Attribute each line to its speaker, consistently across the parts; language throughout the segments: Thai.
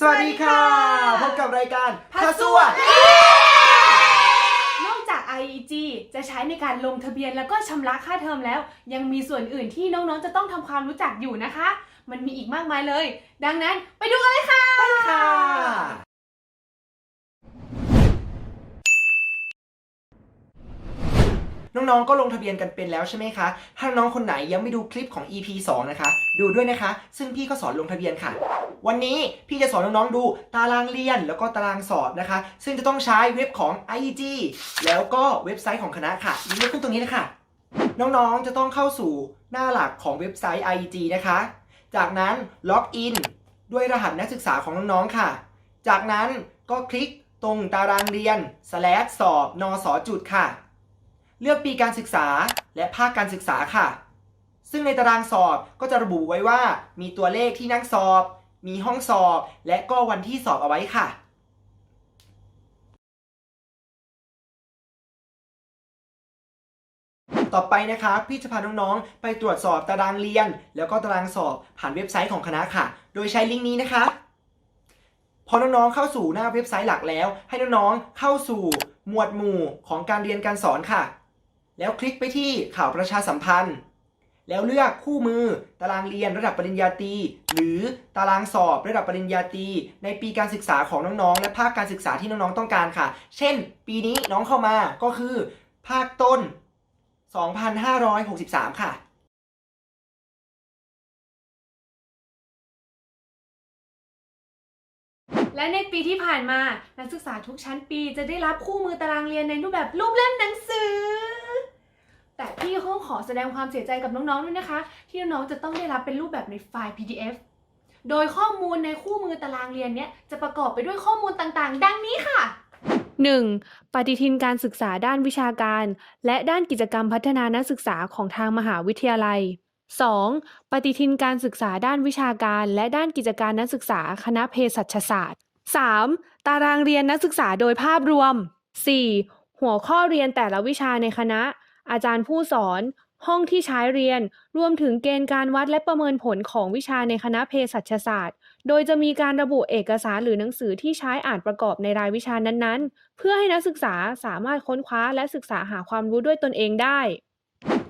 Speaker 1: สวัสดีค่ะ พบกับรายการ
Speaker 2: พั
Speaker 1: พั
Speaker 2: ส
Speaker 1: ส
Speaker 2: ว
Speaker 1: วะะ
Speaker 2: นอกจาก IEG จะใช้ในการลงทะเบียนแล้วก็ชำระค่าเทอมแล้ว ยังมีส่วนอื่นที่น้องๆ จะต้องทำความรู้จักอยู่นะคะ มันมีอีกมากมายเลย ดังนั้นไปดูกันเลยค่ะ
Speaker 1: ค่ะ น้องๆ ก็ลงทะเบียนกันเป็นแล้วใช่ไหมคะ ถ้าน้องคนไหนยังไม่ดูคลิปของ EP 2 นะคะ ดูด้วยนะคะ ซึ่งพี่ก็สอนลงทะเบียนค่ะ วันนี้พี่จะสอนน้องๆ ดูตารางเรียนแล้วก็ตารางสอบนะคะ ซึ่งจะต้องใช้เว็บของ IEG แล้วก็เว็บไซต์ของคณะค่ะลิงก์ขึ้นตรงนี้นะคะน้องๆ จะต้องเข้าสู่หน้าหลักของเว็บไซต์ IEG นะคะ จากนั้นล็อกอินด้วยรหัสนักศึกษาของน้องๆ ค่ะ จากนั้นก็คลิกตรงตารางเรียน slash สอบนสจุดค่ะ เลือกปีการศึกษาและภาคการศึกษาค่ะ ซึ่งในตารางสอบก็จะระบุไว้ว่า มีตัวเลขที่นั่งสอบ มีห้องสอบ และก็วันที่สอบเอาไว้ค่ะต่อไปนะคะพี่จะพาน้องๆ ไปตรวจสอบตารางเรียน แล้วก็ตารางสอบผ่านเว็บไซต์ของคณะค่ะ โดยใช้ลิงก์นี้นะคะพอน้องๆเข้าสู่หน้าเว็บไซต์หลักแล้ว ให้น้องๆเข้าสู่หมวดหมู่ของการเรียนการสอนค่ะ แล้วคลิกไปที่ข่าวประชาสัมพันธ์ แล้วเลือกคู่มือตารางเรียนระดับปริญญาตรีหรือตารางสอบระดับปริญญาตรีในปีการศึกษาของน้องๆ และภาคการศึกษาที่น้องๆต้องการค่ะ เช่น ปีนี้น้องเข้ามาก็คือ ภาคต้น 2,563 ค่ะ
Speaker 2: และในปีที่ผ่านมานักศึกษาทุกชั้นปีจะได้รับคู่มือตารางเรียนในรูปแบบรูปเล่มหนังสือ แต่พี่เขาขอแสดงความเสียใจกับน้องๆด้วยนะคะ ที่น้องๆจะต้องได้รับเป็นรูปแบบในไฟล์ PDF โดยข้อมูลในคู่มือตารางเรียนเนี้ยจะประกอบไปด้วยข้อมูลต่างๆ ดังนี้ค่ะ 1. ปฏิทินการศึกษาด้านวิชาการ และด้านกิจกรรมพัฒนานักศึกษาของทางมหาวิทยาลัย 2. ปฏิทินการศึกษาด้านวิชาการ และด้านกิจการนักศึกษาคณะเภสัชศาสตร์ 3. ตารางเรียนนักศึกษาโดยภาพรวม 4. หัวข้อเรียนแต่ละวิชาในคณะ อาจารย์ผู้สอน ห้องที่ใช้เรียน รวมถึงเกณฑ์การวัดและประเมินผลของวิชาในคณะเภสัชศาสตร์ โดยจะมีการระบุเอกสารหรือหนังสือที่ใช้อ่านประกอบในรายวิชานั้นๆ เพื่อให้นักศึกษาสามารถค้นคว้าและศึกษาหาความรู้ด้วยตนเองได้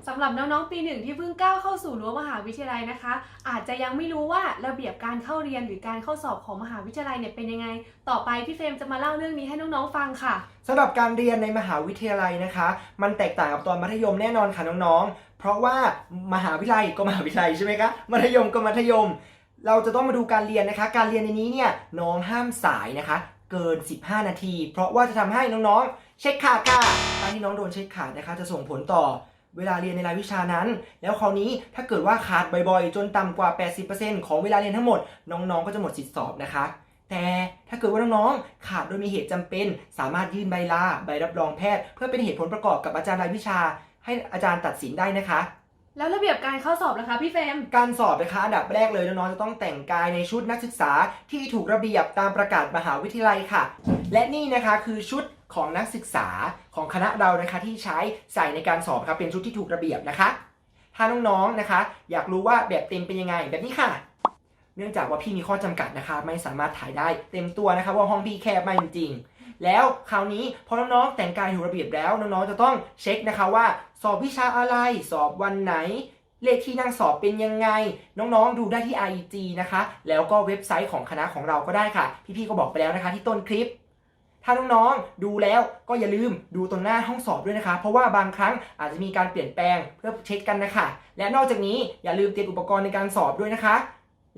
Speaker 2: สำหรับน้องๆ ปีหนึ่งที่เพิ่งก้าวเข้าสู่รั้วมหาวิทยาลัยนะคะ อาจจะยังไม่รู้ว่าระเบียบการเข้าเรียนหรือการเข้าสอบของมหาวิทยาลัยเนี่ยเป็นยังไง ต่อไปพี่เฟรมจะมาเล่าเรื่องนี้ให้น้องๆ ฟังค่ะ
Speaker 1: สำหรับการเรียนในมหาวิทยาลัยนะคะ มันแตกต่างกับตอนมัธยมแน่นอนค่ะน้องๆ เพราะว่ามหาวิทยาลัยก็มหาวิทยาลัยใช่ไหมคะ มัธยมก็มัธยม เราจะต้องมาดูการเรียนนะคะ การเรียนในนี้เนี่ยน้องห้ามสายนะคะ เกิน 15 นาที เพราะว่าจะทำให้น้องๆ เช็คขาดค่ะ การที่น้องโดนเช็คขาดนะคะ จะส่งผลต่อ เวลาเรียนในรายวิชานั้น แล้วคราวนี้ถ้าเกิดว่าขาดบ่อยๆ จนต่ำกว่า 80%ของเวลาเรียนทั้งหมด น้องๆ ก็จะหมดสิทธิสอบนะคะแต่ถ้าเกิดว่าน้องๆ ขาดโดยมีเหตุจำเป็น สามารถยื่นใบลาใบรับรองแพทย์ เพื่อเป็นเหตุผลประกอบกับอาจารย์รายวิชา ให้อาจารย์ตัดสินได้นะคะ
Speaker 2: แล้วระเบียบการเข้าสอบล่ะคะพี่เฟรม
Speaker 1: การสอบนะคะอันดับแรกเลยน้องๆจะต้องแต่งกายในชุดนักศึกษาที่ถูกระเบียบตามประกาศมหาวิทยาลัยค่ะ และนี่นะคะคือชุด ของนักศึกษาของคณะเรานะคะที่ใช้ใส่ในการสอบครับเป็นชุดที่ถูกระเบียบนะคะ ถ้าน้องๆนะคะ อยากรู้ว่าแบบเต็มเป็นยังไงแบบนี้ค่ะ เนื่องจากว่าพี่มีข้อจำกัดนะคะ ไม่สามารถถ่ายได้เต็มตัวนะคะว่าห้องพี่แคบมากจริงๆแล้วคราวนี้พอน้องๆแต่งกายถูกระเบียบแล้วน้องๆจะต้องเช็คนะคะว่า สอบวิชาอะไรสอบวันไหนเลขที่นั่งสอบเป็นยังไง น้องๆ ดูได้ที่ IG นะคะ แล้วก็เว็บไซต์ของคณะของเราก็ได้ค่ะ พี่ๆ ก็บอกไปแล้วนะคะที่ต้นคลิป ถ้าน้องๆดูแล้วก็อย่าลืมดูตรงหน้าห้องสอบด้วยนะคะ เพราะว่าบางครั้งอาจจะมีการเปลี่ยนแปลงเพื่อเช็คกันนะคะ และนอกจากนี้อย่าลืมเตรียมอุปกรณ์ในการสอบด้วยนะคะ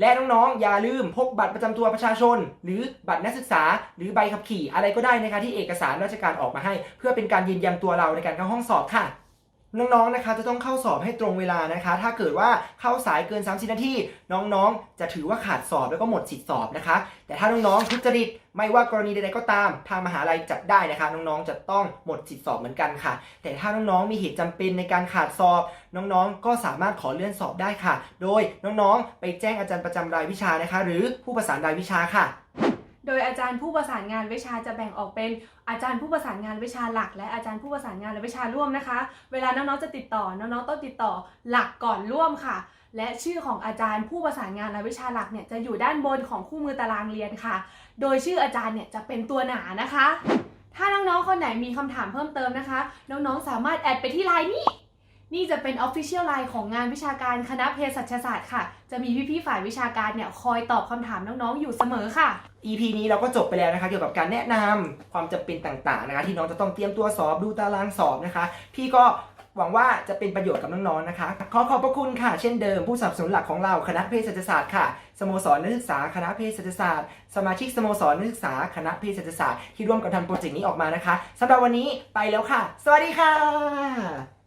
Speaker 1: และน้องๆอย่าลืมพกบัตรประจำตัวประชาชน หรือบัตรนักศึกษา หรือใบขับขี่อะไรก็ได้นะคะที่เอกสารราชการออกมาให้ เพื่อเป็นการยืนยันตัวเราในการเข้าห้องสอบค่ะ น้องๆ นะคะจะต้องเข้าสอบให้ตรงเวลานะคะ ถ้าเกิดว่าเข้าสายเกิน 30 นาทีน้องๆ จะถือว่าขาดสอบแล้วก็หมดสิทธิสอบนะคะ แต่ถ้าน้องๆทุจริตไม่ว่ากรณีใดๆก็ตามทางมหาลัยจัดได้นะคะ น้องๆ จะต้องหมดสิทธิสอบเหมือนกันค่ะ แต่ถ้าน้องๆ มีเหตุจำเป็นในการขาดสอบ น้องๆ ก็สามารถขอเลื่อนสอบได้ค่ะ โดยน้องๆ ไปแจ้งอาจารย์ประจำรายวิชานะคะ หรือผู้ประสานรายวิชาค่ะ
Speaker 2: โดยอาจารย์ผู้ประสานงานวิชาจะแบ่งออกเป็นอาจารย์ผู้ประสานงานวิชาหลัก และอาจารย์ผู้ประสานงานและวิชาร่วมนะคะ เวลาน้องๆจะติดต่อน้องๆต้องติดต่อหลักก่อนร่วมค่ะ และชื่อของอาจารย์ผู้ประสานงานรายวิชาหลักเนี่ยจะอยู่ด้านบนของคู่มือตารางเรียนค่ะ โดยชื่ออาจารย์เนี่ยจะเป็นตัวหนานะคะ ถ้าน้องๆคนไหนมีคำถามเพิ่มเติมนะคะ น้องๆสามารถแอดไปที่ไลน์นี้ นี่จะเป็น Official Line ของงานวิชาการคณะเภสัชศาสตร์ค่ะ จะมีพี่ๆฝ่ายวิชาการเนี่ยคอยตอบคำถามน้องๆอยู่เสมอค่ะ
Speaker 1: EP นี้เราก็จบไปแล้วนะคะ เกี่ยวกับการแนะนำความจำเป็นต่างๆนะคะที่น้องจะต้องเตรียมตัวสอบดูตารางสอบนะคะ พี่ก็หวังว่าจะเป็นประโยชน์กับน้องๆนะคะ ขอขอบพระคุณค่ะ เช่นเดิมผู้สนับสนุนหลักของเราคณะเภสัชศาสตร์ค่ะสโมสรนักศึกษาคณะเภสัชศาสตร์ สมาชิกสโมสรนักศึกษาคณะเภสัชศาสตร์ที่ร่วมกันทำโปรเจกต์นี้ออกมานะคะสำหรับวันนี้ไปแล้วค่ะ สวัสดีค่ะ